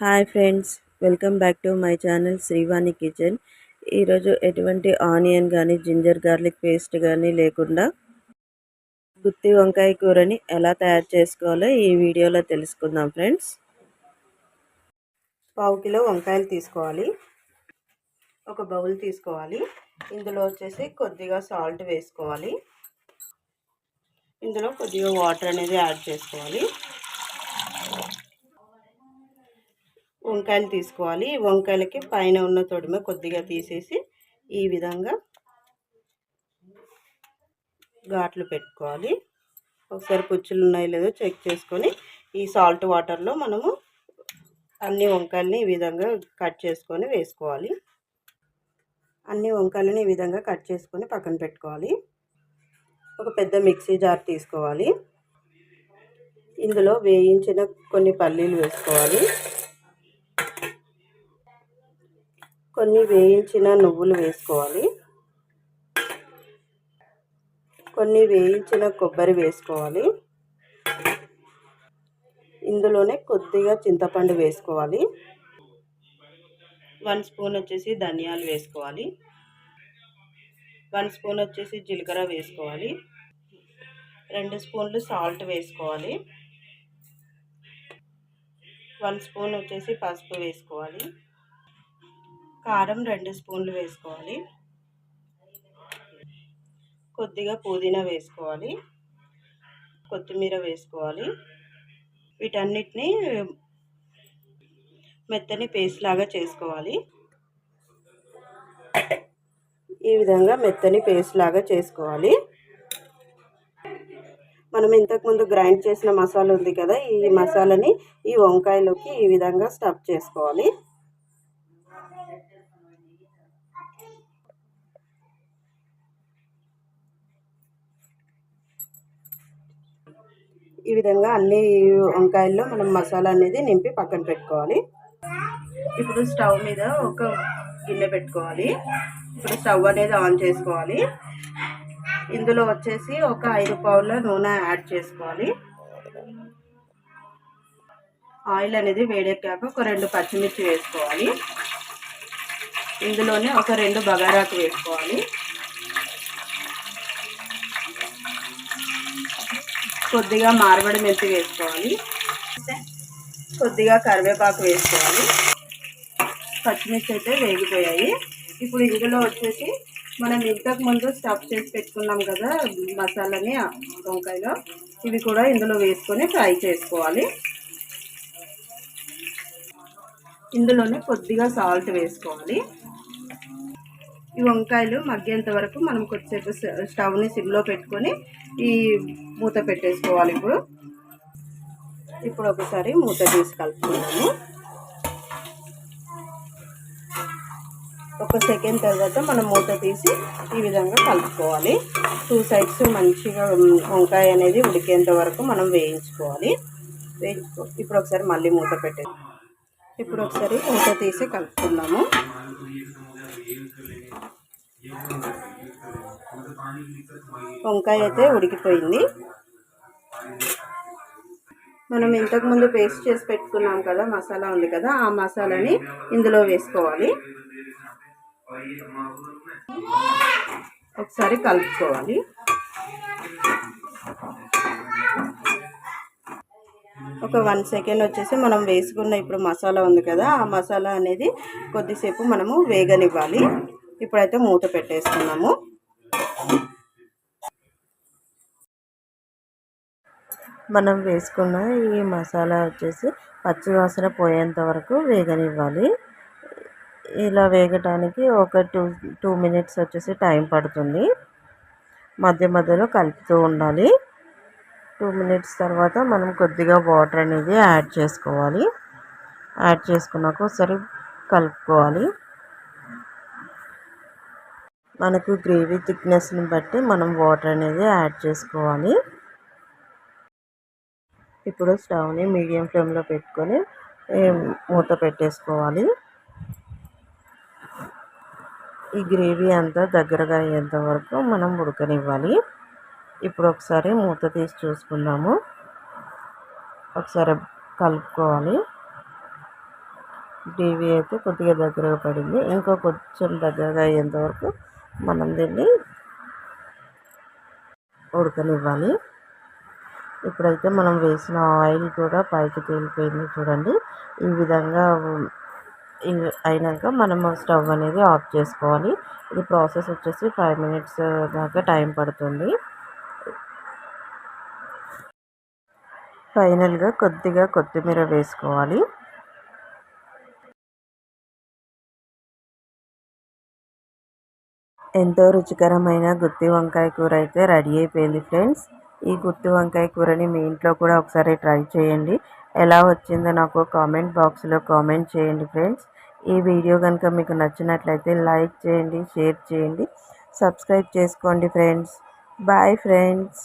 Hi friends welcome back to my channel Srivani kitchen. ఈరోజు ఎటువంటి onion కానీ ginger garlic paste కానీ లేకుండా గుత్తి వంకాయ కూరని ఎలా తయారు చేసుకోవాలో ఈ వీడియోలో తెలుసుకుందాం ఫ్రెండ్స్. పావు కిలో వంకాయలు తీసుకోవాలి. ఒక బౌల్ తీసుకోవాలి. ఇందులో వచ్చేసి కొద్దిగా సాల్ట్ వేసుకోవాలి. ఇందులో కొద్దిగా వాటర్ అనేది యాడ్ చేసుకోవాలి. వంకాయలు తీసుకోవాలి. వంకాయలకి పైన ఉన్న తొడిమ కొద్దిగా తీసేసి ఈ విధంగా ఘాట్లు పెట్టుకోవాలి. ఒకసారి పుచ్చులు ఉన్నాయో లేదో చెక్ చేసుకొని ఈ సాల్ట్ వాటర్లో మనము అన్ని వంకాయలని ఈ విధంగా కట్ చేసుకొని వేసుకోవాలి. అన్ని వంకాయలని ఈ విధంగా కట్ చేసుకొని పక్కన పెట్టుకోవాలి. ఒక పెద్ద మిక్సీ జార్ తీసుకోవాలి. ఇందులో వేయించిన కొన్ని పల్లీలు వేసుకోవాలి. కొన్ని వేయించిన నువ్వులు వేసుకోవాలి. కొన్ని వేయించిన కొబ్బరి వేసుకోవాలి. ఇందులోనే కొద్దిగా చింతపండు వేసుకోవాలి. వన్ స్పూన్ వచ్చేసి ధనియాలు వేసుకోవాలి. వన్ స్పూన్ వచ్చేసి జీలకర్ర వేసుకోవాలి. రెండు స్పూన్లు సాల్ట్ వేసుకోవాలి. వన్ స్పూన్ వచ్చేసి పసుపు వేసుకోవాలి. కారం రెండు స్పూన్లు వేసుకోవాలి. కొద్దిగా పుదీనా వేసుకోవాలి. కొత్తిమీర వేసుకోవాలి. వీటన్నిటిని మెత్తని పేస్ట్ లాగా చేసుకోవాలి. ఈ విధంగా మెత్తని పేస్ట్ లాగా చేసుకోవాలి. మనం ఇంతకుముందు గ్రైండ్ చేసిన మసాలా ఉంది కదా ఈ మసాలాని ఈ వంకాయలోకి ఈ విధంగా స్టఫ్ చేసుకోవాలి. ఈ విధంగా అన్ని వంకాయల్లో మనం మసాలా అనేది నింపి పక్కన పెట్టుకోవాలి. ఇప్పుడు స్టవ్ మీద ఒక గిన్నె పెట్టుకోవాలి. ఇప్పుడు స్టవ్ అనేది ఆన్ చేసుకోవాలి. ఇందులో వచ్చేసి ఒక ఐదు పౌర్ల నూనె యాడ్ చేసుకోవాలి. ఆయిల్ అనేది వేడెక్కాక ఒక రెండు పచ్చిమిర్చి వేసుకోవాలి. ఇందులోనే ఒక రెండు బగారాకు వేసుకోవాలి. కొద్దిగా మార్బడి మెంతి వేసుకోవాలి. కొద్దిగా కరివేపాకు వేసుకోవాలి. పచ్చిమిర్చి అయితే వేగిపోయాయి. ఇప్పుడు ఇందులో వచ్చేసి మనం ఇంతకు ముందు స్టఫ్ చేసి పెట్టుకున్నాం కదా మసాలాని వంకాయలో. ఇవి కూడా ఇందులో వేసుకొని ఫ్రై చేసుకోవాలి. ఇందులోనే కొద్దిగా సాల్ట్ వేసుకోవాలి. ఈ వంకాయలు మగ్గేంత వరకు మనం కొద్దిసేపు స్టవ్ని సిమ్లో పెట్టుకొని ఈ మూత పెట్టేసుకోవాలి ఇప్పుడు. ఇప్పుడు ఒకసారి మూత తీసి కలుపుకున్నాము ఒక సెకండ్ తర్వాత మనం మూత తీసి ఈ విధంగా కలుపుకోవాలి. టూ సైడ్స్ మంచిగా వంకాయ అనేది ఉడికేంత వరకు మనం వేయించుకోవాలి. వేయించుకో ఇప్పుడు ఒకసారి మళ్ళీ మూత పెట్టేసి ఇప్పుడు ఒకసారి మూత తీసి కలుపుకుందాము. వంకాయ అయితే ఉడికిపోయింది. మనం ఇంతకుముందు పేస్ట్ చేసి పెట్టుకున్నాం కదా మసాలా ఉంది కదా ఆ మసాలాని ఇందులో వేసుకోవాలి. ఒకసారి కలుపుకోవాలి. ఒక వన్ సెకండ్ వచ్చేసి మనం వేసుకున్న ఇప్పుడు మసాలా ఉంది కదా ఆ మసాలా అనేది కొద్దిసేపు మనము వేగనివ్వాలి. ఇప్పుడైతే మూత పెట్టేస్తున్నాము. మనం వేసుకున్న ఈ మసాలా వచ్చేసి పచ్చివాసన పోయేంత వరకు వేగనివ్వాలి. ఇలా వేగటానికి ఒక టూ టూ మినిట్స్ వచ్చేసి టైం పడుతుంది. మధ్య మధ్యలో కలుపుతూ ఉండాలి. టూ మినిట్స్ తర్వాత మనం కొద్దిగా వాటర్ అనేది యాడ్ చేసుకోవాలి. యాడ్ చేసుకున్నాక ఒకసారి కలుపుకోవాలి. మనకు గ్రేవీ థిక్నెస్ని బట్టి మనం వాటర్ అనేది యాడ్ చేసుకోవాలి. ఇప్పుడు స్టవ్ని మీడియం ఫ్లేమ్లో పెట్టుకొని మూత పెట్టేసుకోవాలి. ఈ గ్రేవీ అంతా దగ్గరగా అయ్యేంత వరకు మనం ఉడకనివ్వాలి. ఇప్పుడు ఒకసారి మూత తీసి చూసుకుందాము. ఒకసారి కలుపుకోవాలి. గ్రేవీ అయితే కొద్దిగా దగ్గరగా పడింది. ఇంకా కొంచెం దగ్గరగా అయ్యేంత వరకు మనం దీన్ని ఉడకనివ్వాలి. ఇప్పుడైతే మనం వేసిన ఆయిల్ కూడా పైకి తేలిపోయింది చూడండి. ఈ విధంగా అయినాక మనం స్టవ్ అనేది ఆఫ్ చేసుకోవాలి. ఇది ప్రాసెస్ వచ్చేసి ఫైవ్ మినిట్స్ దాకా టైం పడుతుంది. ఫైనల్గా కొద్దిగా కొత్తిమీర వేసుకోవాలి. ఎంతో రుచికరమైన గుత్తి వంకాయ కూర అయితే రెడీ అయిపోయింది ఫ్రెండ్స్. ఈ గుత్తి వంకాయ కూరని మీ ఇంట్లో కూడా ఒకసారి ట్రై చేయండి. ఎలా వచ్చిందో నాకు కామెంట్ బాక్స్లో కామెంట్ చేయండి ఫ్రెండ్స్. ఈ వీడియో కనుక మీకు నచ్చినట్లయితే లైక్ చేయండి షేర్ చేయండి సబ్స్క్రైబ్ చేసుకోండి ఫ్రెండ్స్. Bye friends.